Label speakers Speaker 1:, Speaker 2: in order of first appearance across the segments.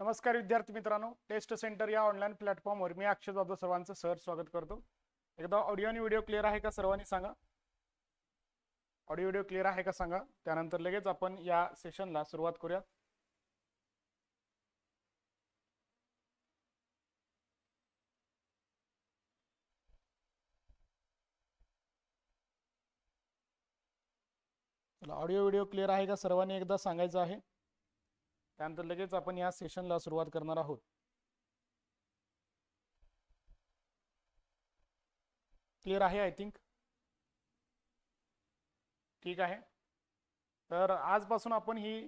Speaker 1: नमस्कार विद्यार्थी मित्रांनो टेस्ट सेंटर या ऑनलाईन प्लॅटफॉर्मवर मी अक्षय जाधव सर्वांचं सर स्वागत करतो. एकदा ऑडिओ आणि व्हिडिओ क्लिअर आहे का सर्वांनी सांगा? ऑडिओ व्हिडिओ क्लिअर आहे का सांगा? त्यानंतर लगेच आपण या सेशनला सुरुवात करूया. ऑडिओ व्हिडिओ क्लिअर आहे का सर्वांनी? एकदा सांगायचं आहे. त्यानंतर लगेच आपण या सेशनला सुरुवात करणार आहोत. क्लिअर आहे आय थिंक ठीक आहे. तर आजपासून आपण ही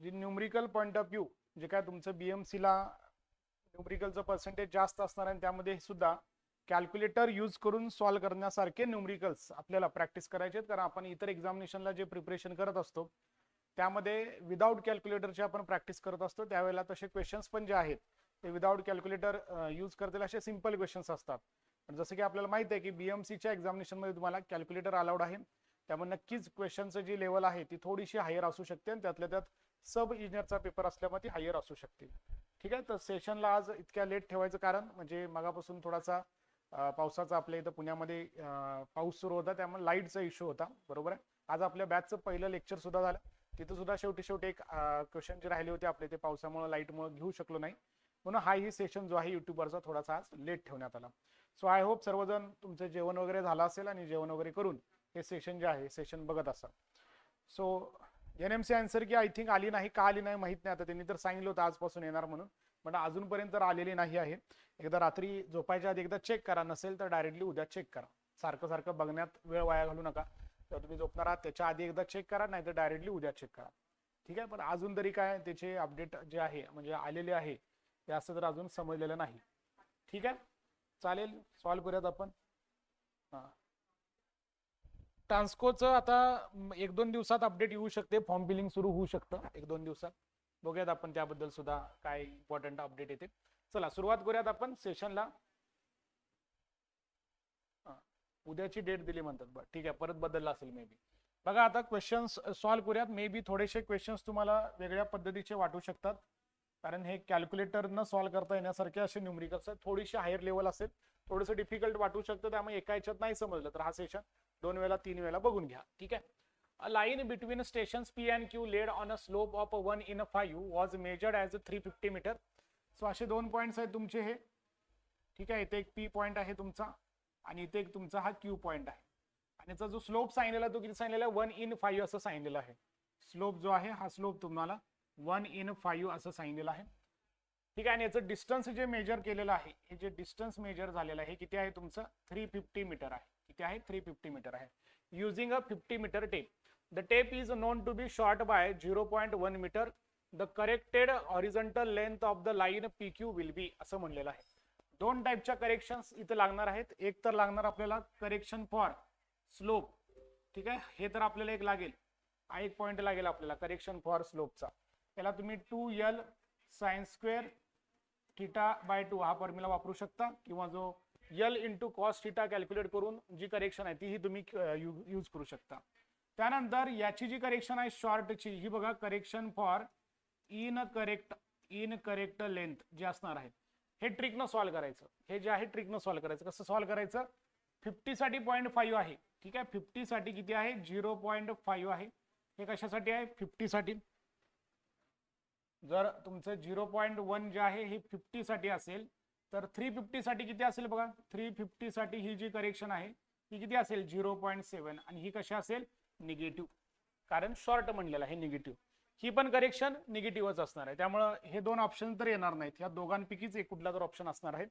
Speaker 1: जी न्यूमरिकल पॉईंट ऑफ व्ह्यू जे काय तुमचं बी एम सीला न्यूमरिकलचं पर्सेंटेज जास्त असणार आहे त्यामध्ये सुद्धा कॅल्क्युलेटर यूज करून सॉल्व्ह करण्यासारखे न्यूमरिकल्स आपल्याला प्रॅक्टिस करायचे आहेत. कारण आपण इतर एक्झामिनेशनला जे प्रिपरेशन करत असतो त्यामध्ये विदाऊट कॅल्क्युलेटरची आपण प्रॅक्टिस करत असतो त्यावेळेला तसे क्वेश्चन्स पण जे आहेत ते विदाऊट कॅल्क्युलेटर यूज करतील असे सिंपल क्वेश्चन्स असतात. पण जसं की आपल्याला माहिती आहे की बीएमसीच्या एक्झामिनेशनमध्ये तुम्हाला कॅल्क्युलेटर अलाउड आहे. त्यामुळे नक्कीच क्वेश्चनचं जी लेवल आहे ती थोडीशी हायर असू शकते आणि त्यातल्या त्यात सब इंजिनियरचा पेपर असल्यामुळे ती हायर असू शकते. ठीक आहे? तर सेशनला आज इतक्या लेट ठेवायचं कारण म्हणजे मगापासून थोडासा पावसाचा आपल्या इथं पुण्यामध्ये पाऊस सुरू होता त्यामुळे लाईटचा इश्यू होता. बरोबर आहे? आज आपल्या बॅचचं पहिलं लेक्चर सुद्धा झालं. तिथं सुद्धा शेवटी शेवटी एक क्वेश्चन जे राहिले होते आपले ते पावसामुळे लाईटमुळे घेऊ शकलो नाही. म्हणून हा ही सेशन जो आहे युट्यूबवरचा थोडासा आज लेट ठेवण्यात आला. सो आय होप सर्वजण तुमचं जेवण वगैरे झालं असेल आणि जेवण वगैरे करून हे सेशन जे आहे सेशन बघत असाल. So N M C answer की आय थिंक आली नाही का आली नाही माहीत नाही. आता त्यांनी तर सांगितलं होतं आजपासून येणार म्हणून. पण अजूनपर्यंत तर आलेली नाही आहे. एकदा रात्री झोपायच्या आधी एकदा चेक करा. नसेल तर डायरेक्टली उद्या चेक करा. सारखं सारखं बघण्यात वेळ वाया घालू नका. तर तुम्ही झोपणार आहात त्याच्या आधी एकदा चेक करा नाही तर डायरेक्टली उद्या चेक करा. ठीक आहे? पण अजून तरी काय त्याचे अपडेट जे आहे म्हणजे आलेले आहे ते असं तर अजून समजलेलं नाही. ठीक आहे? चालेल सॉल्व करूयात आपण. हां. ट्रान्सकोचं आता एक दोन दिवसात अपडेट येऊ शकते फॉर्म फिलिंग सुरू होऊ शकतं एक दोन दिवसात. बघूयात आपण त्याबद्दल सुद्धा काय इम्पॉर्टंट अपडेट येते. चला सुरुवात करूयात आपण सेशनला उद्याची डेट दिली म्हणतात. बरं ठीक आहे. परत बदलला असेल मे बी बघा आता क्वेश्चन्स सॉल्व्ह करूयात. मे बी थोडेसे क्वेश्चन्स तुम्हाला वेगळ्या पद्धतीचे वाटू शकतात. कारण हे कॅल्क्युलेटरनं सॉल्व्ह करता येण्यासारखे असे न्यूमरिकल्स आहेत. थोडीशी हायर लेवल असेल. थोडंसं डिफिकल्ट वाटू शकतं. त्यामुळे एका याच्यात नाही समजलं तर हा सेशन दोन वेळा तीन वेळा बघून घ्या. ठीक आहे? A line between stations P and Q laid on a slope of 1 in 5 was measured as 350 meter. So असे दोन पॉईंट्स आहेत तुमचे हे. ठीक आहे? इथे एक पी पॉईंट आहे तुमचा. आणि इथे एक तुमचा हा क्यू पॉईंट आहे. आणि याचा जो स्लोप सांगितलेला तो किती सांगितलेला वन इन फाईव्ह असं सांगितलेलं आहे. स्लोप जो आहे हा स्लोप तुम्हाला वन इन फाईव्ह असं सांगितलेलं आहे. ठीक आहे आणि याचं डिस्टन्स जे मेजर केलेलं आहे हे जे डिस्टन्स मेजर झालेलं आहे किती आहे तुमचं? थ्री फिफ्टी मीटर आहे. किती आहे? थ्री फिफ्टी मीटर आहे. Using a fifty metre tape the tape is known to be short by zero point one metre the corrected horizontal length of the line P Q will be असं म्हणलेलं आहे. दोन टाईपच्या corrections इथं लागणार आहेत. एक तर लागणार आपल्याला करेक्शन फॉर स्लोप ठीक आहे? हे तर आपल्याला एक लागेल. हा एक पॉईंट लागेल आपल्याला करेक्शन फॉर स्लोपचा त्याला तुम्ही two L sine square theta by two हा फॉर्म्युला वापरू शकता. किंवा जो L into cos theta calculate करून जी करेक्शन आहे तीही तुम्ही यूज करू शकता. त्यानंतर याची जी करेक्शन आहे शॉर्टची ही बघा correction for incorrect incorrect length जी असणार आहे. हे ट्रिकनं सॉल्व्ह करायचं. हे जे आहे ट्रिकनं सॉल्व्ह करायचं. कसं सॉल्व्ह करायचं? फिफ्टी साठी पॉईंट फाईव्ह आहे. ठीक आहे? फिफ्टी साठी किती आहे? झिरो पॉईंट फाईव्ह आहे. हे कशासाठी आहे? फिफ्टी साठी. जर तुमचं झिरो पॉईंट वन जे आहे हे फिफ्टी साठी असेल तर थ्री फिफ्टी साठी किती असेल बघा? थ्री फिफ्टी साठी ही जी करेक्शन आहे ही किती असेल? झिरो पॉईंट सेवन आणि ही कशी असेल? निगेटिव्ह कारण शॉर्ट म्हणलेलं आहे निगेटिव्ह ही पण करेक्शन निगेटिव्हच असणार आहे. त्यामुळं हे दोन ऑप्शन तर येणार नाहीत. ह्या दोघांपैकीच एक कुठला तर ऑप्शन असणार आहे.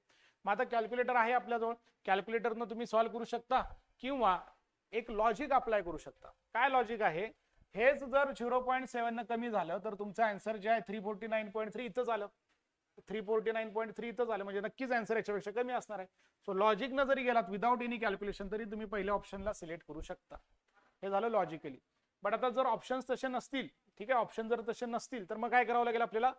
Speaker 1: मग आता कॅल्क्युलेटर आहे आपल्याजवळ. कॅल्क्युलेटरनं तुम्ही सॉल्व्ह करू शकता किंवा एक लॉजिक अप्लाय करू शकता. काय लॉजिक आहे? हेच जर झिरो पॉईंट सेव्हन कमी झालं तर तुमचं आन्सर जे आहे three forty nine point three इथं झालं. Three forty nine point three इथं झालं. म्हणजे नक्कीच आन्सर याच्यापेक्षा कमी असणार आहे. सो लॉजिकनं जरी गेलात विदाऊट एनी कॅल्क्युलेशन तरी तुम्ही पहिल्या ऑप्शनला सिलेक्ट करू शकता. हे झालं लॉजिकली बट आता जर ऑप्शन्स तसे नसतील ठीक आहे ऑप्शन जर तसे नसतील तर मग काय करावं लागेल आपल्याला?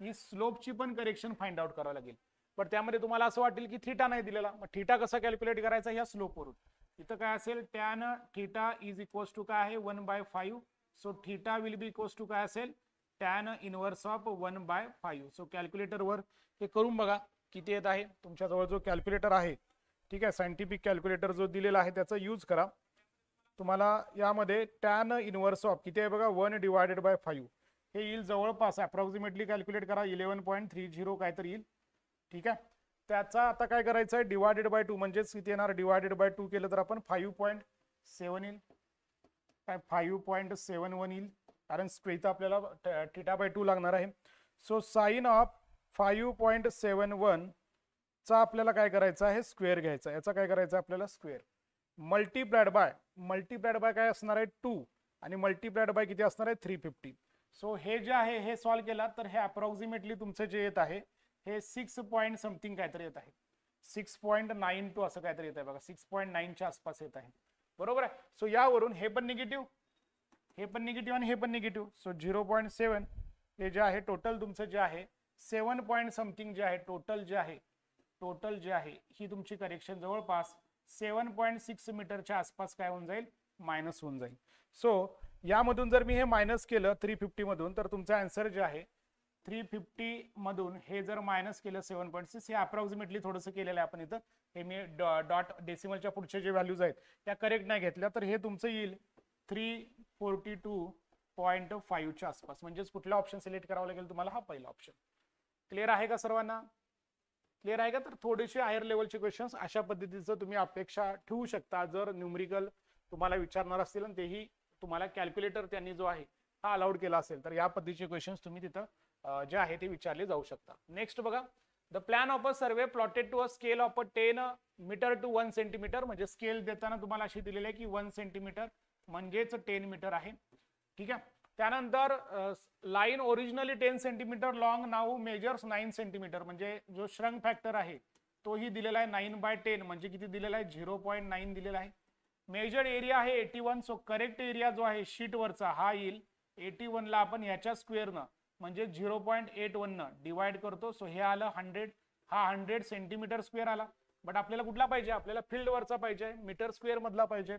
Speaker 1: ही स्लोपची पण करेक्शन फाइंड आउट करावं लागेल. पण त्यामध्ये तुम्हाला असं वाटेल की थिटा नाही दिलेला. मग थिटा कसा कॅल्क्युलेट करायचा? ह्या स्लोपवरून इथं काय असेल? Tan theta is equals to काय आहे? One by five so theta will be equals to काय असेल? Tan inverse of one by five so कॅल्क्युलेटरवर हे करून बघा किती येत आहे. तुमच्याजवळ जो कॅल्क्युलेटर आहे ठीक आहे सायंटिफिक कॅल्क्युलेटर जो दिलेला आहे त्याचा यूज करा. तुम्हाला यामध्ये टॅन इन्व्हर्स ऑफ किती आहे बघा? वन डिवायडेड बाय फाईव्ह हे येईल जवळपास अप्रॉक्सिमेटली कॅल्क्युलेट करा इलेवन पॉईंट थ्री झिरो काय तर येईल. ठीक आहे? त्याचा आता काय करायचं आहे? डिवायडेड बाय टू म्हणजेच किती येणार? डिवायडेड बाय टू केलं तर आपण फाईव्ह पॉईंट सेवन येईल. काय? फाईव्ह पॉईंट सेवन वन येईल. कारण इथं आपल्याला टिटा बाय टू लागणार आहे. So sine of five point seven one चा आपल्याला काय करायचं आहे? स्क्वेअर घ्यायचा आहे. याचा काय करायचं आहे आपल्याला? Square multiplied by multiplied by काय असणार आहे? टू आणि मल्टीप्लाइड बाय किती असणार आहे? थ्री फिफ्टी सो हे जे आहे हे सॉल्व्ह केला तर हे अप्रॉक्सिमेटली तुमचं जे येत आहे हे सिक्स पॉईंट समथिंग काहीतरी येत आहे. सिक्स पॉईंट नाईन टू असं काहीतरी येत आहे बघा. सिक्स पॉईंट नाईनच्या आसपास येत आहे. बरोबर आहे? सो यावरून हे पण निगेटिव्ह हे पण निगेटिव्ह आणि हे पण negative so zero point seven हे जे आहे टोटल तुमचं जे आहे सेवन पॉईंट समथिंग जे आहे टोटल जे आहे टोटल जे आहे ही तुमची करेक्शन जवळपास सेवन पॉईंट सिक्स मीटरच्या आसपास काय होऊन जाईल? मायनस होऊन जाईल. सो यामधून जर मी हे मायनस केलं थ्री फिफ्टी मधून तर तुमचा आन्सर जे आहे थ्री फिफ्टी मधून हे जर मायनस केलं सेवन पॉईंट सिक्स हे अप्रॉक्सिमेटली थोडंसं केलेलं आहे आपण इथं. हे मी डॉट डेसिमलच्या पुढचे जे व्हॅल्यूज आहेत त्या करेक्ट नाही घेतल्या तर हे तुमचं येईल थ्री फोर्टी टू पॉईंट फाईव्हच्या आसपास. म्हणजेच कुठला ऑप्शन सिलेक्ट करावा लागेल तुम्हाला? हा पहिला ऑप्शन क्लिअर आहे का सर्वांना? क्लिअर आहे का? तर थोडेसे हायर लेवलचे क्वेश्चन्स अशा पद्धतीचं तुम्ही अपेक्षा ठेवू शकता. जर न्यूमरिकल तुम्हाला विचारणार असतील आणि तेही तुम्हाला कॅल्क्युलेटर त्यांनी जो आहे हा अलाउड केला असेल तर या पद्धतीचे क्वेश्चन्स तुम्ही तिथं जे आहे ते विचारले जाऊ शकता. नेक्स्ट बघा. The plan of a survey plotted to a scale of a ten metre to one centimetre म्हणजे स्केल देताना तुम्हाला अशी दिलेली आहे की वन सेंटीमीटर म्हणजेच टेन मीटर आहे. ठीक आहे? त्यानंतर line originally ten centimetre long now measures nine centimetre. म्हणजे जो श्रंक फॅक्टर आहे तोही दिलेला आहे नाईन बाय टेन. म्हणजे किती दिलेला आहे? झिरो पॉईंट नाईन दिलेला आहे. मेजर एरिया आहे eighty one so correct area जो आहे शीटवरचा हा येईल. एटी वनला आपण याच्या स्क्वेअरनं म्हणजे झिरो पॉईंट एट वननं डिवाइड करतो. सो हे आलं हंड्रेड. हा हंड्रेड सेंटीमीटर स्क्वेअर आला. बट आपल्याला कुठला पाहिजे? आपल्याला फील्डवरचा पाहिजे. मीटर स्क्वेअर मधला पाहिजे.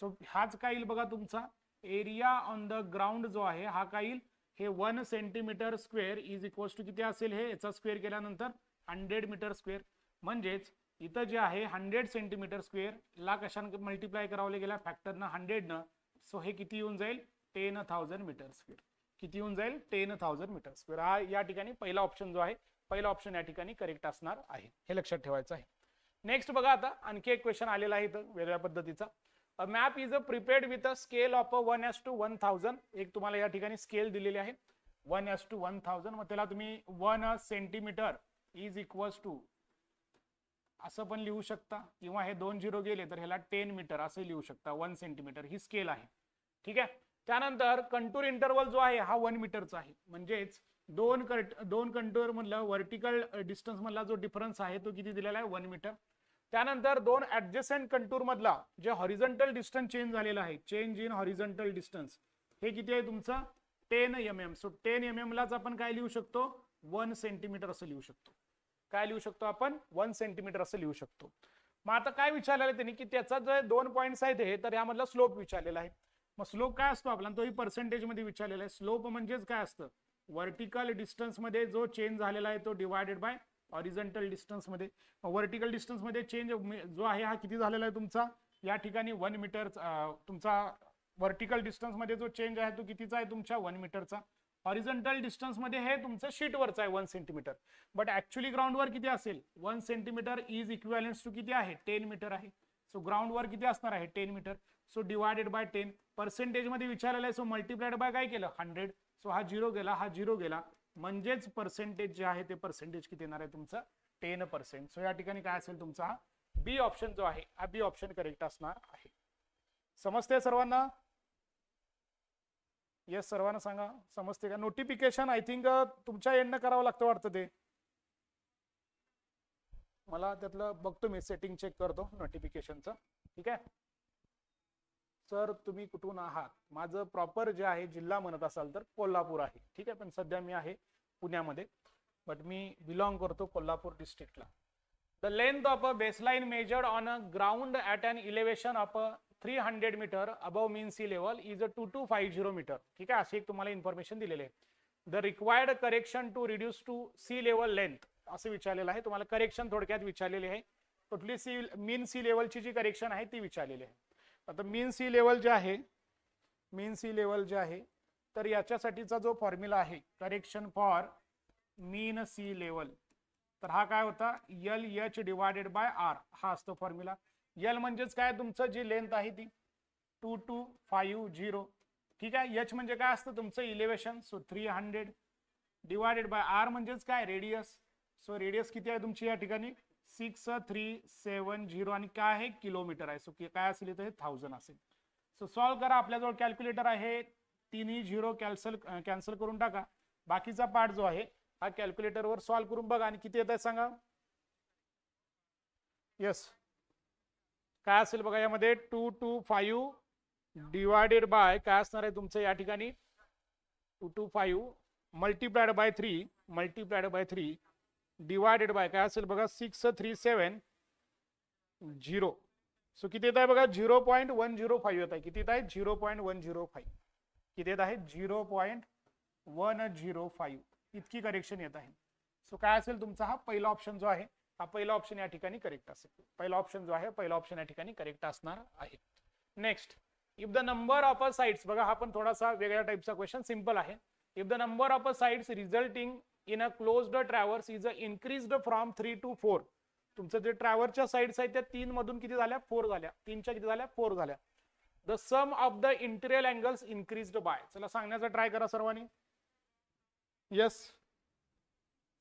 Speaker 1: सो हाच काय येईल बघा तुमचा? एरिया ऑन द ग्राउंड जो आहे हा काय येईल हे one centimetre square is equals to किती असेल हे? याचा स्क्वेअर केल्यानंतर हंड्रेड मीटर स्क्वेअर. म्हणजेच इथं जे आहे हंड्रेड सेंटीमीटर स्क्वेअर ला कशान मल्टिप्लाय करावं गेला? फॅक्टरनं हंड्रेडनं सो हे किती येऊन जाईल? टेन थाउजंड मीटर स्क्वेअर किती येऊन जाईल? टेन थाउजंड मीटर स्क्वेअर हा या ठिकाणी पहिला ऑप्शन जो आहे पहिला ऑप्शन या ठिकाणी करेक्ट असणार आहे. हे लक्षात ठेवायचं आहे. नेक्स्ट बघा आता आणखी एक क्वेश्चन आलेला आहे इथं वेगळ्या पद्धतीचा. A map is a prepared with a scale of a one is to one thousand एक तुम्हाला या ठिकाणी स्केल दिलेली आहे. One is to one thousand मग त्याला तुम्ही one centimetre is equals to असं पण लिहू शकता. किंवा हे दोन झिरो गेले तर ह्याला टेन मीटर असं लिहू शकता. वन सेंटीमीटर ही स्केल आहे. ठीक आहे? त्यानंतर कंटूर इंटरवल जो आहे हा वन मीटरचा आहे. म्हणजेच दोन कर दोन कंटूर मधला व्हर्टिकल डिस्टन्स मधला जो डिफरन्स आहे तो किती दिलेला आहे? वन मीटर त्यानंतर दोन ऍडजस्टंट कंटूर मधला जे हॉरिझॉन्टल डिस्टन्स चेंज झालेला आहे चेंज इन हॉरिझॉन्टल डिस्टन्स हे किती आहे तुमचं? Ten M M so ten M M लाच आपण काय लिहू शकतो? वन सेंटीमीटर असं लिहू शकतो. काय लिहू शकतो आपण? वन सेंटीमीटर असं लिहू शकतो. मग आता काय विचारलेलं आहे त्यांनी की त्याचा जे दोन पॉईंट्स आहेत हे तर यामधला स्लोप विचारलेला आहे. मग स्लोप काय असतो आपला तोही पर्सेंटेजमध्ये विचारलेला आहे. स्लोप म्हणजेच काय असतं? व्हर्टिकल डिस्टन्समध्ये जो चेंज झालेला आहे तो डिवायडेड बाय ऑरिजेंटल डिस्टन्समध्ये वर्टिकल व्हर्टिकल चेंज जो आहे हा किती झालेला आहे तुमचा? या ठिकाणी वन मीटर तुमचा व्हर्टिकल डिस्टन्समध्ये जो चेंज आहे तो कितीचा आहे तुमच्या? वन मीटरचा ऑरिजेंटल डिस्टन्समध्ये हे तुमचं शीटवरचं आहे वन सेंटीमीटर बट ऍक्च्युली ग्राउंडवर किती असेल? One centimetre is equivalence to किती आहे? टेन मीटर आहे. सो ग्राउंडवर किती असणार आहे? Ten metre so divided by ten पर्सेंटेजमध्ये विचारलेलं आहे सो मल्टिप्लाइड बाय काय केलं? हंड्रेड सो हा झिरो गेला हा झिरो गेला. म्हणजेच पर्सेंटेज जे आहे ते पर्सेंटेज किती येणार आहे तुमचं? टेन पर्सेंट सो या ठिकाणी काय असेल तुमचा? बी ऑप्शन जो आहे हा बी ऑप्शन करेक्ट असणार आहे. समजते सर्वांना? येस सर्वांना सांगा. समजते का? नोटिफिकेशन आय थिंक तुमच्या एंडनं करावं लागतं वाटतं ते. मला त्यातलं बघतो मी सेटिंग चेक करतो नोटिफिकेशनचं ठीक आहे? सर तुम्ही कुठून आहात? माझं प्रॉपर जे आहे जिल्हा म्हणत असाल तर कोल्हापूर आहे. ठीक आहे पण सध्या मी आहे पुण्यामध्ये. बट मी बिलॉंग करतो Kolhapur डिस्ट्रिक्टला the length of a baseline measured on a ground at an elevation of a three hundred metre above mean sea level is a two two five zero metre ठीक आहे अशी एक तुम्हाला इन्फॉर्मेशन दिलेली आहे. The required correction to reduce to sea level length असं विचारलेलं आहे. तुम्हाला करेक्शन थोडक्यात विचारलेली आहे. कुठली सी मीन सी लेवलची जी करेक्शन आहे ती विचारलेली आहे. आता मीन सी लेवल जे आहे मीन सी लेवल जे आहे तर याच्यासाठीचा जो फॉर्म्युला आहे correction for mean sea level तर हा काय होता? L H divided by R हा असतो फॉर्म्युला यल म्हणजेच काय? तुमचं जी लेंथ आहे ती टू टू फाईव्ह झिरो ठीक आहे? एच म्हणजे काय असतं? तुमचं elevation so three hundred divided by R म्हणजेच काय? रेडियस सो रेडियस किती आहे तुमची या ठिकाणी? सिक्स थ्री सेवन झिरो आणि काय आहे? किलोमीटर आहे. सो काय असेल इथं? हे थाउजंड असेल. सो सॉल्व्ह करा. आपल्याजवळ कॅल्क्युलेटर आहे. तिन्ही झिरो कॅन्सल कॅन्सल करून टाका. बाकीचा पार्ट जो आहे हा कॅल्क्युलेटरवर सॉल्व्ह करून बघा. आणि किती येत आहे सांगा? येस काय असेल बघा यामध्ये? Two two five divided by काय असणार आहे तुमचं या ठिकाणी? Two two five multiplied by three multiplied by three divided by काय असेल बघा six three seven zero. So किती येत आहे बघा zero point one zero five येत आहे. किती येत आहे? Zero point one zero five. किती येत आहे? Zero point one zero five. इतकी करेक्शन येत आहे. सो काय असेल तुमचा हा पहिला ऑप्शन जो आहे? हा पहिला ऑप्शन या ठिकाणी करेक्ट असेल. पहिला ऑप्शन जो आहे पहिला ऑप्शन या ठिकाणी करेक्ट असणार आहे. Next if the number of a sides बघा हा पण थोडासा वेगळ्या टाईपचा क्वेश्चन सिंपल आहे. If the number of a sides resulting in a closed traverse is a increased from three to four तुमचं जे ट्रॅव्हरच्या साईड्स आहेत त्या तीन मधून किती झाल्या? फोर झाल्या. तीनच्या किती झाल्या? फोर झाल्या. The sum of the interior angles increased by चला सांगण्याचा ट्राय करा सर्वांनी. येस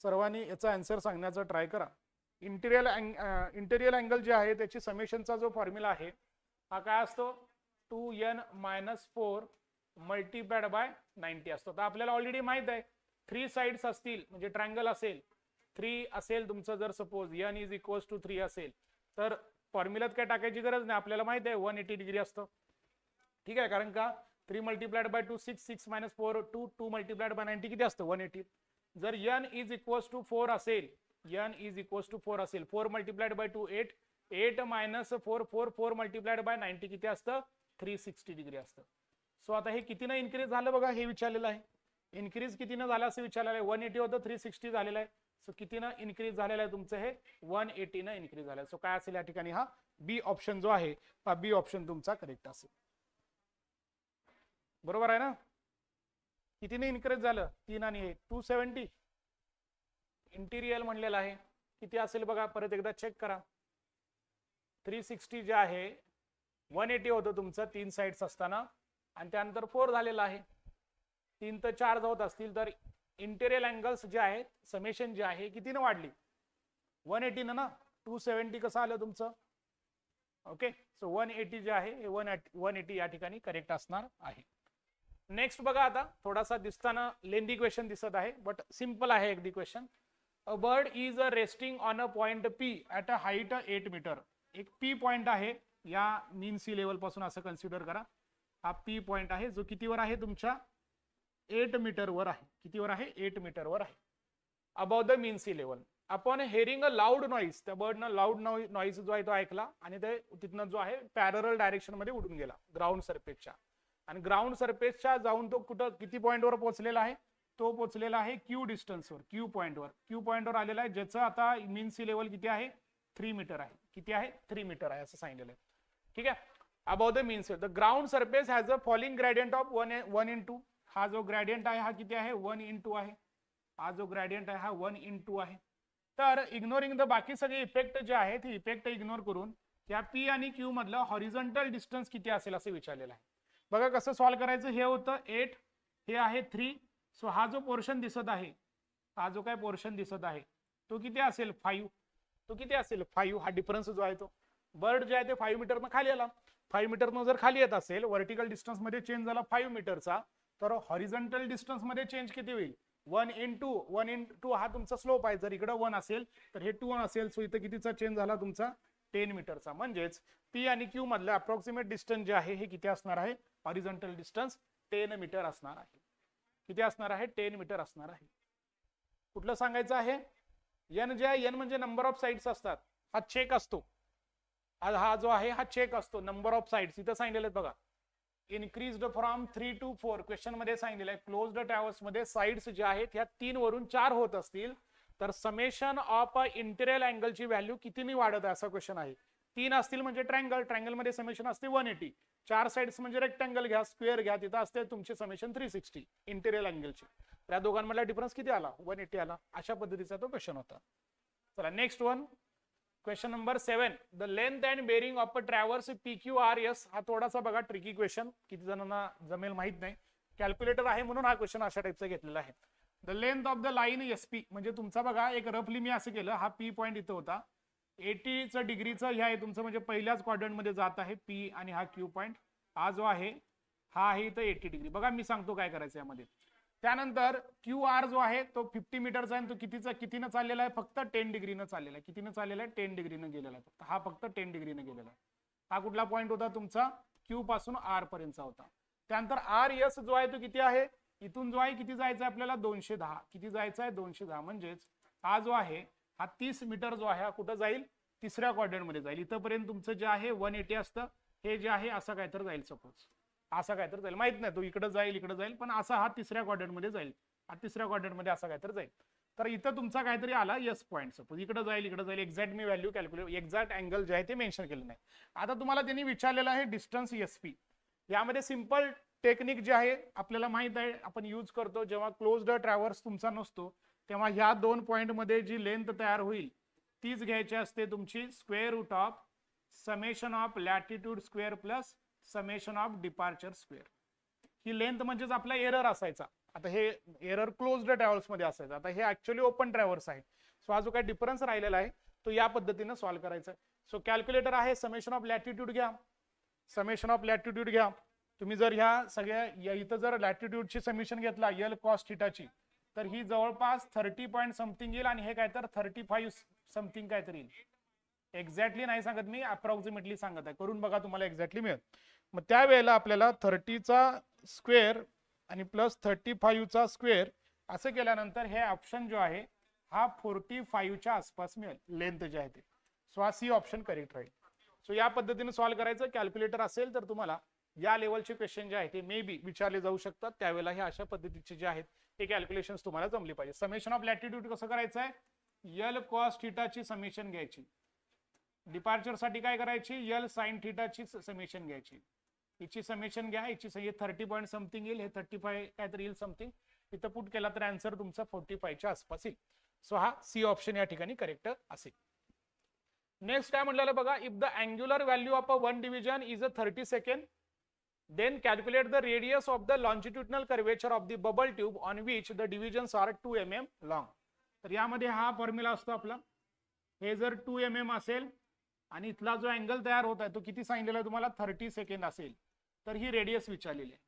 Speaker 1: सर्वांनी याचा आन्सर सांगण्याचा ट्राय करा. इंटिरियल इंटेरियल अँगल जे आहे त्याची समेशनचा जो फॉर्म्युला आहे हा काय असतो? Two N minus four multiplied by ninety असतो. तर आपल्याला ऑलरेडी माहीत आहे थ्री साइड्स असतील म्हणजे ट्रँगल असेल थ्री असेल तुमचं जर suppose N is equals to three असेल तर फॉर्म्युल्यात काय टाकायची गरज नाही आपल्याला माहीत आहे वन एटी डिग्री असतं. ठीक आहे कारण का three multiplied by two six six minus four two two multiplied by ninety किती असतं? One eighty. जर N is equals to four असेल N is equals to four असेल four multiplied by two eight eight minus four four four multiplied by ninety किती असतं? Three sixty degree असतं. So आता हे कितीनं इन्क्रीज झालं बघा हे विचारलेलं आहे. इन्क्रीज कितीनं झाला असं विचारलेलं आहे? वन एटी होतं थ्री सिक्स्टी झालेलं आहे. सो कितीनं इन्क्रीज झालेलं आहे तुमचं हे? वन एटीनं इन्क्रीज झालं सो काय असेल या ठिकाणी हा? बी ऑप्शन जो आहे हा बी ऑप्शन तुमचा करेक्ट असेल. बरोबर आहे ना? कितीने इन्क्रीज झालं? तीन आणि हे टू सेवन्टी इंटिरियल म्हणलेलं आहे. किती असेल बघा? परत एकदा चेक करा. थ्री सिक्स्टी जे आहे वन एटी होतं तुमचं तीन साईड्स असताना. आणि त्यानंतर फोर झालेलं आहे. तीन तर चार होत असतील तर इंटेरियल अँगल्स जे आहेत समेशन जे आहे कितीनं वाढली? वन एटीनं ना टू सेवन्टी कसं आलं तुमचं? ओके सो वन एटी जे आहे हे वन वन एटी या ठिकाणी करेक्ट असणार आहे. नेक्स्ट बघा आता थोडासा दिसताना लेंदी क्वेश्चन दिसत आहे बट सिंपल आहे अगदी question a bird is a resting on a point P at a height eight metre एक पी पॉइंट आहे या मीन सी लेवलपासून असं कन्सिडर करा. हा पी पॉइंट आहे जो कितीवर आहे तुमच्या? एट मीटरवर आहे. कितीवर आहे? एट मीटरवर आहे. Above the mean sea level आपण हेरिंग अ लाऊड नॉईज त्या बर्डनं लाऊड नॉईज जो आहे तो ऐकला आणि ते तिथनं जो आहे पॅरल डायरेक्शनमध्ये उडून गेला ग्राउंड सरफेसच्या आणि ग्राउंड सरफेसच्या जाऊन तो कुठं किती पॉईंटवर पोहोचलेला आहे? तो पोहोचलेला आहे क्यू डिस्टन्सवर क्यू पॉईंटवर क्यू पॉईंटवर आलेला आहे ज्याचं आता मीन सी लेवल किती आहे? थ्री मीटर आहे. किती आहे? थ्री मीटर आहे असं सांगितलेलं आहे. ठीक आहे? Above the mean sea the ground surface has a falling gradient of one one in two हा जो ग्रॅडियंट आहे हा किती आहे? वन इन टू आहे. हा जो ग्रॅडियंट आहे हा वन इन टू आहे. तर इग्नोरिंग द बाकी सगळे इफेक्ट जे आहेत ते इफेक्ट इग्नोर करून या पी आणि क्यू मधलं हॉरिझॉन्टल डिस्टन्स किती असेल असं विचारलेलं आहे. बघा कसं सॉल्व्ह करायचं? हे होतं एट हे आहे थ्री सो हा जो पोर्शन दिसत आहे हा जो काय पोर्शन दिसत आहे तो किती असेल? फाईव्ह तो किती असेल? फाईव्ह हा डिफरन्स जो आहे तो. बर्ड जे आहे ते फाईव्ह मीटरनं खाली आला. फाईव्ह मीटरनं जर खाली येत असेल व्हर्टिकल डिस्टन्समध्ये चेंज झाला फाईव्ह मीटरचा तर हॉरिझॉन्टल डिस्टन्समध्ये चेंज किती होईल? One in two one in two हा तुमचा स्लोप आहे. जर इकडं वन असेल तर हे टू वन असेल. सो इथं कितीचा चेंज झाला? तुमचा टेन मीटरचा म्हणजेच पी आणि क्यू मधलं अप्रॉक्सिमेट डिस्टन्स जे आहे हे किती असणार आहे? हॉरिझॉन्टल डिस्टन्स टेन मीटर असणार आहे. किती असणार आहे? टेन मीटर असणार आहे. कुठलं सांगायचं आहे? एन जे आहे एन म्हणजे नंबर ऑफ साईड्स असतात. हा चेक असतो. हा जो आहे हा चेक असतो. नंबर ऑफ साईड्स इथं सांगितलेलं बघा. Increased from three to four क्वेश्चनमध्ये सांगितलेलं आहे. क्लोज्ड ट्रॅव्हल्समध्ये साईड्स ज्या आहेत ह्या तीन वरून चार होत असतील. तर समेशन ऑफ अ इंटेरियल अँगलची व्हॅल्यू कितीनी वाढत आहे असा क्वेश्चन आहे. तीन असतील म्हणजे ट्रँगल ट्रँगलमध्ये समेशन असते वन एटी चार साइड्स म्हणजे रेक्टँगल घ्या स्क्वेअर घ्या. तिथं असते तुमचे समेशन थ्री सिक्स्टी इंटेरियल अँगलची त्या दोघांमधला डिफरन्स किती आला? वन एटी आला. अशा पद्धतीचा तो क्वेश्चन होता. चला next one question number seven the length and bearing of a traverse P Q R S हा थोडासा बघा ट्रिकी क्वेश्चन किती जणांना जमेल माहीत नाही. कॅल्क्युलेटर आहे म्हणून हा क्वेश्चन अशा टाईपचा घेतलेला आहे. The length of the line S P म्हणजे तुमचा बघा एक रफली मी असं केलं हा पी पॉईंट इथं होता. एटीचं डिग्रीचं हे आहे तुमचं म्हणजे पहिल्याच क्वाड्रंटमध्ये जात आहे पी आणि हा क्यू पॉईंट हा जो आहे हा आहे इथं एटी डिग्री बघा मी सांगतो काय करायचं यामध्ये. त्यानंतर क्यू आर जो आहे तो फिफ्टी मीटरचा आहे तो कितीचा कितीनं चाललेला आहे? फक्त टेन डिग्रीनं चाललेला आहे. कितीनं चाललेला आहे? टेन डिग्रीनं गेलेला आहे. फक्त हा फक्त टेन डिग्रीनं गेलेला आहे. हा कुठला पॉईंट होता? तुमचा क्यू पासून आर पर्यंतचा होता. त्यानंतर आर एस जो आहे तो किती आहे? इथून जो आहे किती जायचं आहे आपल्याला? दोनशे दहा. किती जायचं आहे दोनशे दहा. म्हणजेच हा जो आहे हा तीस मीटर जो आहे हा कुठं जाईल? तिसऱ्या क्वाड्रंटमध्ये जाईल. इथंपर्यंत तुमचं जे आहे वन एटी असतं. हे जे आहे असं काय तर जाईल सपोज असा काय तर जाईल. माहीत नाही तो इकडे जाईल इकडे जाईल पण असा हा तिसऱ्या क्वाड्रंटमध्ये जाईल. हा तिसऱ्या क्वाड्रंटमध्ये असा काय तर जाईल. तर इथं तुमचा काहीतरी आला यस पॉईंट सपोज इकडे जाईल इकडे जाईल. एक्झॅक्ट मी व्हॅल्यू कॅल्क्युलेट एक्झॅक्ट अँगल जे आहे ते मेन्शन केलं नाही. आता तुम्हाला त्यांनी विचारलेलं आहे डिस्टन्स एस पी यामध्ये सिंपल टेक्निक जे आहे आपल्याला माहीत आहे आपण यूज करतो. जेव्हा क्लोज्ड ट्रॅव्हर्स तुमचा नसतो तेव्हा ह्या दोन पॉईंटमध्ये जी लेंथ तयार होईल तीच घ्यायची असते तुमची square root of summation of latitude square plus summation of departure square he length म्हणजेच आपला एरर असायचा. आता हे एरर क्लोज्ड ट्रॅव्हल्समध्ये असायचं. आता हे ऍक्च्युअली ओपन ट्रॅव्हल्स आहे सो हा जो काही डिफरन्स राहिलेला आहे तो या पद्धतीने सॉल्व्ह करायचा सो कॅल्क्युलेटर आहे समेशन ऑफ लॅटिट्यूड घ्या. समेशन ऑफ लॅटिट्यूड घ्या. तुम्ही जर ह्या सगळ्या इथं जर लॅटिट्यूडची समेशन घेतला यल कॉस्ट हिटाची तर ही जवळपास थर्टी पॉईंट समथिंग येईल आणि हे काय तर थर्टी फाईव्ह समथिंग काहीतरी येईल. एक्झॅक्टली नाही सांगत मी अप्रॉक्सिमेटली सांगत आहे. करून बघा तुम्हाला एक्झॅक्टली मिळेल. मग त्यावेळेला आपल्याला थर्टीचा स्क्वेअर आणि प्लस थर्टी फाईव्हचा स्क्वेअर असं केल्यानंतर हे ऑप्शन जो आहे हा फोर्टी फाईव्हच्या आसपास मिळेल. लेंथ जे आहे ते. सो हा सी ऑप्शन करेक्ट राहील. सो या पद्धतीने सॉल्व्ह करायचं. कॅल्क्युलेटर असेल तर तुम्हाला या लेवलचे क्वेश्चन जे आहे ते मे बी विचारले जाऊ शकतात. त्यावेळेला हे अशा पद्धतीचे जे आहेत हे कॅल्क्युलेशन तुम्हाला जमली पाहिजे. समेशन ऑफ लॅटिट्यूड कसं करायचं आहे यल कॉस थिटाची समेशन घ्यायची. डिपार्चरसाठी काय करायची? यल साइन थिटाची समेशन घ्यायची. हिची समेशन घ्या हिची थर्टी पॉईंट समथिंग येईल हे थर्टी फाय काहीतरी येईल समथिंग इथं पुट केला तर आन्सर तुमचा फोर्टी फायच्या आसपास येईल. सो हा सी ऑप्शन या ठिकाणी करेक्ट असेल. नेक्स्ट काय म्हटलेलं बघा if the angular value of a one division is a thirty second then calculate the radius of the longitudinal curvature of the bubble tube on which the divisions are 2 mm long. तर यामध्ये हा formula असतो आपला. हे जर to M M असेल आणि इथला जो अँगल तयार होत आहे तो किती सांगितलेला आहे तुम्हाला? थर्टी सेकंड असेल. तर ही रेडियस विचारलेली आहे.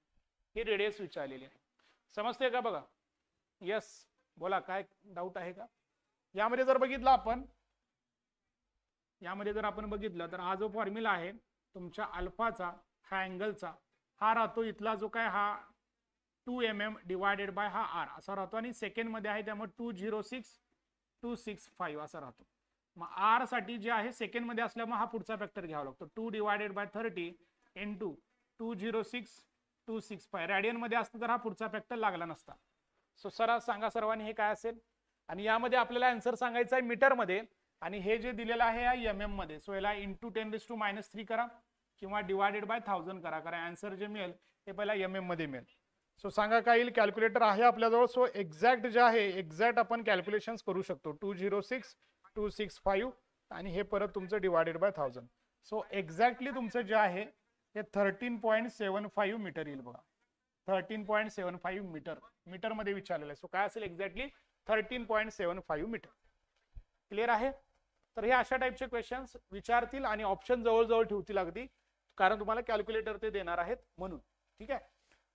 Speaker 1: ही रेडियस विचारलेली आहे. समजते का बघा? यस बोला काय डाऊट आहे का? यामध्ये जर बघितलं आपण यामध्ये जर आपण बघितलं तर हा जो फॉर्म्युला आहे तुमच्या अल्फाचा हा अँगलचा हा राहतो इथला जो काय? हा two M M divided by हा आर असा राहतो आणि सेकंडमध्ये आहे त्यामुळे two zero six two six five असा राहतो. मग आरसाठी जे आहे सेकंडमध्ये असल्यामुळे हा पुढचा फॅक्टर घ्यावा लागतो. Two divided by thirty N two two zero six two six five रॅडियनमध्ये असतं तर हा पुढचा फॅक्टर लागला नसता. सो सर सांगा सर्वांनी हे काय असेल? आणि यामध्ये आपल्याला आन्सर सांगायचा आहे मीटरमध्ये आणि हे जे दिलेलं आहे या एम एममध्ये. सो याला into ten raise to minus three करा किंवा डिवायडेड बाय थाउजंड करा. कारण आन्सर जे मिळेल ते पहिला एम एममध्ये मिळेल. सो सांगा काय येईल? कॅल्क्युलेटर आहे आपल्याजवळ. सो एक्झॅक्ट जे आहे एक्झॅक्ट आपण कॅल्क्युलेशन करू शकतो. Two zero six two six five आणि हे परत तुमचं divided by thousand so exactly तुमचं जे आहे ते thirteen point seven five metre येईल बघा. Thirteen point seven five metre मीटरमध्ये विचारलेलं आहे. सो काय असेल exactly thirteen point seven five metre clear आहे? तर हे अशा टाईपचे क्वेश्चन्स विचारतील आणि ऑप्शन जवळजवळ ठेवतील अगदी. कारण तुम्हाला कॅल्क्युलेटर ते देणार आहेत म्हणून. ठीक आहे?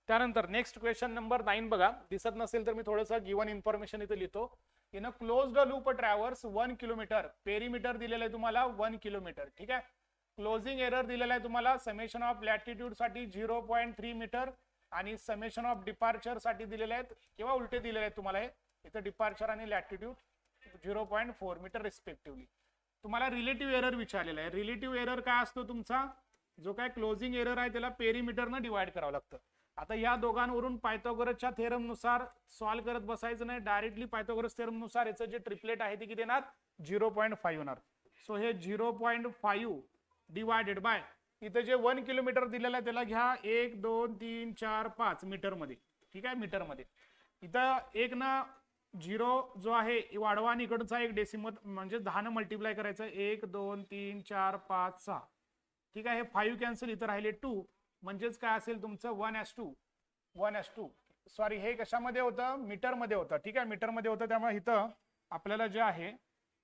Speaker 1: त्यानंतर नेक्स्ट क्वेश्चन नंबर नाईन बघा. दिसत नसेल तर मी थोडंसं गिवन इन्फॉर्मेशन इथे लिहितो. In a close loop traverse one kilometre. Perimeter दिलेलं आहे तुम्हाला वन किलोमीटर. ठीक आहे? क्लोजिंग एरर दिलेला आहे तुम्हाला समेशन ऑफ लॅटिट्यूडसाठी झिरो पॉईंट थ्री मीटर आणि समेशन ऑफ डिपार्चरसाठी दिलेले आहेत किंवा उलटे दिलेले आहेत तुम्हाला हे. इथं डिपार्चर आणि latitude zero point four metre respectively. तुम्हाला रिलेटिव्ह एरर विचारलेला आहे. रिलेटिव्ह एरर काय असतो तुमचा? जो काय क्लोजिंग एरर आहे त्याला पेरीमीटरनं डिवाइड करावं लागतं. आता या दोघांवरून पायथागोरसच्या थेरमनुसार सॉल्व्ह करत बसायचं नाही. डायरेक्टली पायथागोरस थेरमनुसार याचं जे ट्रिपलेट आहे ते किती येणार? झिरो पॉईंट फाईव्ह येणार. सो हे zero point five divided by इथं जे वन किलोमीटर दिलेलं आहे त्याला घ्या. एक दोन तीन चार पाच मीटरमध्ये. ठीक आहे? मीटरमध्ये. इथं एक ना झिरो जो आहे वाढवा आणि इकडचा एक डेसिमत म्हणजे दहा न मल्टिप्लाय करायचं. एक दोन तीन चार पाच सहा. ठीक आहे? हे फाईव्ह कॅन्सल इथं राहिले. टू म्हणजेच काय असेल तुमचं one is to one is to. Sorry हे कशामध्ये होतं? मीटरमध्ये होतं. ठीक आहे मीटरमध्ये होतं त्यामुळे इथं आपल्याला जे आहे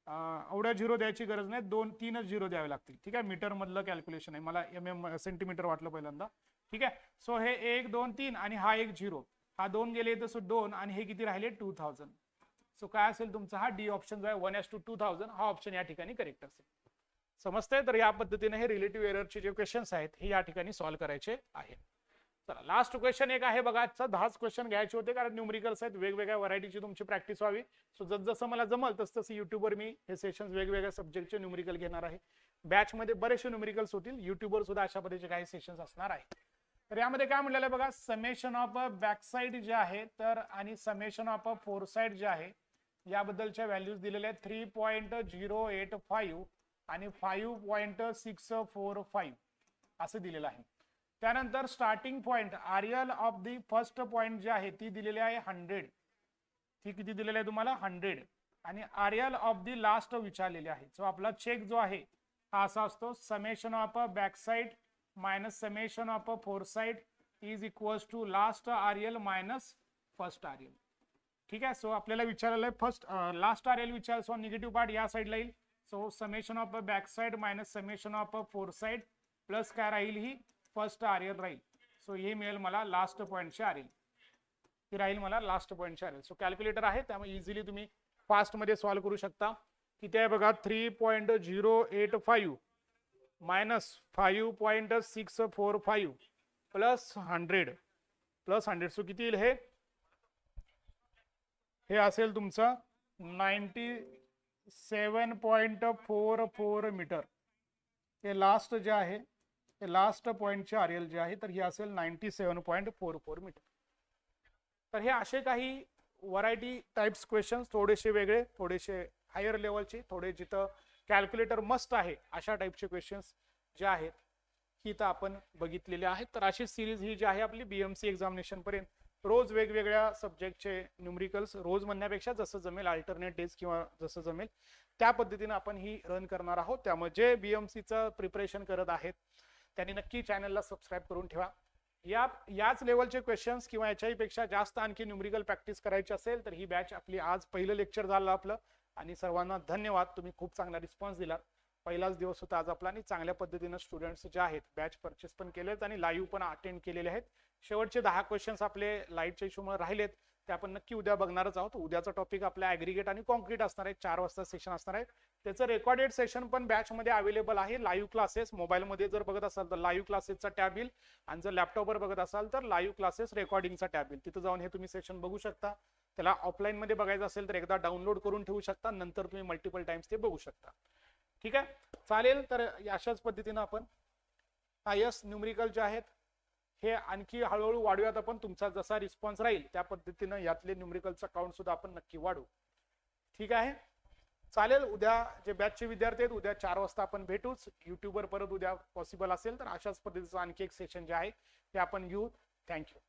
Speaker 1: एवढ्या झिरो द्यायची गरज नाही. दोन तीनच झिरो द्यावे लागतील. ठीक आहे मीटर मधलं कॅल्क्युलेशन आहे. मला एम एम सेंटीमीटर वाटलं पहिल्यांदा. ठीक आहे सो हे एक दोन तीन आणि हा एक झिरो. हा दोन गेले तर सो दोन आणि हे किती राहिले? Two thousand. सो काय असेल तुमचा? हा डी ऑप्शन जो आहे one is to two thousand. हा ऑप्शन या ठिकाणी करेक्ट असेल. समजतंय? तर या पद्धतीने हे रिलेटिव्ह एररचे जे क्वेश्चन्स आहेत हे या ठिकाणी सॉल्व्ह करायचे आहेत चला लास्ट क्वेश्चन एक आहे बघा. आजचा दहाच क्वेश्चन घ्यायचे होते कारण न्यूमरिकल्स आहेत वेगवेगळ्या व्हरायटीची तुमची प्रॅक्टिस व्हावी. सो जसं मला जमल तस तसं युट्यूबवर मी हे सेशन्स वेगवेगळ्या सब्जेक्टचे न्यूमरिकल घेणार आहे. बॅचमध्ये बरेचसे न्यूमरिकल्स होतील. युट्यूबवर सुद्धा अशा पद्धतीचे काही सेशन्स असणार आहेत. तर यामध्ये काय म्हणलेलं आहे बघा? समेशन ऑफ बॅक साईड जे आहे तर आणि समेशन ऑफ फोर साईड जे आहे याबद्दलच्या व्हॅल्यूज दिलेल्या आहेत. Three point zero eight five आणि five point six four five असं दिलेलं आहे. त्यानंतर starting point RL of the first point जे आहे ती दिलेली आहे हंड्रेड ती किती दिलेली आहे तुम्हाला? हंड्रेड आणि आरियल ऑफ दी लास्ट विचारलेली आहे. सो आपला चेक जो आहे हा असा असतो summation of a back minus summation of a fore side is equals to last RL minus first RL ठीक आहे? सो आपल्याला विचारलेलं आहे फर्स्ट लास्ट आर एल विचार सो निगेटिव्ह पार्ट या साईडला येईल. So summation of a back side minus summation of a fore side plus काय राहील ही? फर्स्ट आर एल राहील. सो हे मिळेल मला लास्ट पॉईंटचे आर एल ही राहील मला लास्ट पॉईंटचे आर एल सो कॅल्क्युलेटर आहे त्यामुळे इझिली तुम्ही फास्टमध्ये सॉल्व्ह करू शकता. किती आहे बघा? Three point zero eight five minus five point six four five plus hundred plus hundred so किती येईल हे? हे असेल तुमचं ninety seven point four four metre. हे लास्ट जे आहे हे लास्ट पॉईंटचे आर एल जे आहे तर हे असेल ninety seven point four four metre. तर हे असे काही व्हरायटी टाइप्स क्वेश्चन्स थोडेसे वेगळे थोडेसे हायर लेवलचे थोडे जिथं कॅल्क्युलेटर मस्ट आहे अशा टाईपचे क्वेश्चन्स जे आहेत ही तर आपण बघितलेले आहेत. तर अशी सिरीज ही जी आहे आपली बीएमसी एक्झामिनेशन पर्यंत रोज वेगवेगळ्या सब्जेक्टचे न्यूमरिकल्स रोज म्हणण्यापेक्षा जसं जमेल अल्टरनेट डेज किंवा जसं जमेल त्या पद्धतीने आपण ही रन करणार आहोत. त्यामुळे जे बीएमसीचं प्रिपरेशन करत आहेत त्यांनी नक्की चॅनलला सबस्क्राईब करून ठेवा. या याच लेवलचे क्वेश्चन्स किंवा याच्याही पेक्षा जास्त आणखी न्यूमरिकल प्रॅक्टिस करायची असेल तर ही बॅच आपली आज पहिलं लेक्चर झालं आपलं. आणि सर्वांना धन्यवाद. तुम्ही खूप चांगला रिस्पॉन्स दिला पहिलाच दिवस होता आज आपला आणि चांगल्या पद्धतीनं स्टुडंट्स जे आहेत बॅच परचेस पण केलेत आणि लाईव्ह पण अटेंड केलेले आहेत. शेवटचे दहा क्वेश्चन्स आपले लाईटच्या इश्यूमुळे राहिलेत. ते आपण नक्की उद्या बघणारच आहोत. उद्याचा टॉपिक आपल्या ॲग्रिगेट आणि कॉन्क्रीट असणार आहे. चार वाजता सेशन असणार आहे. त्याचं रेकॉर्डेड सेशन पण बॅच मध्ये अवेलेबल आहे. लाईव्ह क्लासेस मोबाईलमध्ये जर बघत असाल तर लाईव्ह क्लासेसचा टॅब येईल. आणि जर लॅपटॉपवर बघत असाल तर लाईव्ह क्लासेस रेकॉर्डिंगचा टॅब येईल. तिथं जाऊन हे तुम्ही सेशन बघू शकता. त्याला ऑफलाईनमध्ये बघायचं असेल तर एकदा डाउनलोड करून ठेवू शकता. नंतर तुम्ही मल्टिपल टाइम्स ते बघू शकता. ठीक आहे? चालेल. तर अशाच पद्धतीनं आपण आय एस न्यूमरिकल जे आहेत हे आणखी हळूहळू वाढूयात आपण. तुमचा जसा रिस्पॉन्स राहील त्या पद्धतीनं यातले न्युमरिकलचा काउंट सुद्धा आपण नक्की वाढवू ठीक आहे? चालेल उद्या जे बॅचचे विद्यार्थी आहेत उद्या चार वाजता आपण भेटूच. युट्यूबवर परत उद्या पॉसिबल असेल तर अशाच पद्धतीचं आणखी एक सेशन जे आहे ते आपण घेऊ. थँक्यू